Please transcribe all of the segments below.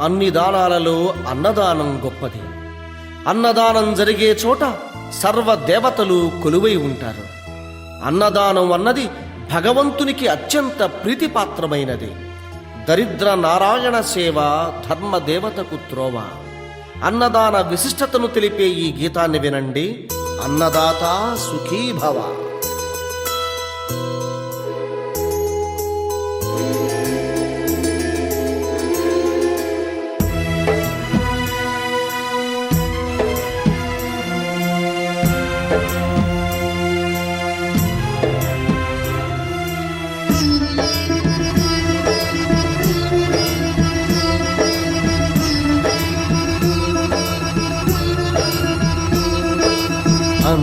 అన్ని దానాలలో అన్నదానం గొప్పది. అన్నదానం జరిగే చోట సర్వ దేవతలు కొలువై ఉంటారు. అన్నదానం అన్నది భగవంతునికి అత్యంత ప్రీతిపాత్రమైనది. దరిద్ర నారాయణ సేవ ధర్మదేవతకు త్రోవ. అన్నదాన విశిష్టతను తెలిపే ఈ గీతాన్ని వినండి. అన్నదాత సుఖీభవ.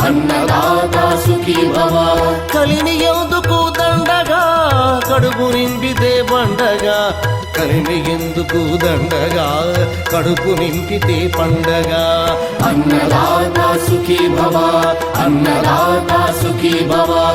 అన్నదాత సుఖీ భవ. కలిని ఎందుకు దండగా? కడుపు నింపితే పండగా. కలిమి ఎందుకు దండగా? కడుపు నింపితే పండగ. అన్నదాత సుఖీ భవ. అన్నదాత సుఖీ భవ.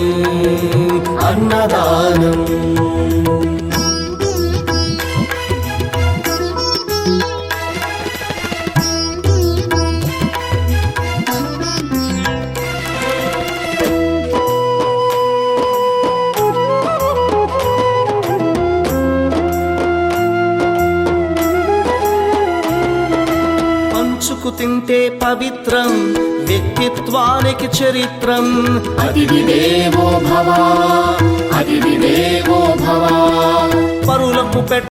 తింటే పవిత్రం వ్యక్తిత్వానికి చరిత్రం. అతిథి దేవో భవ అతిథి దేవో భవ. పరులకు పెట్ట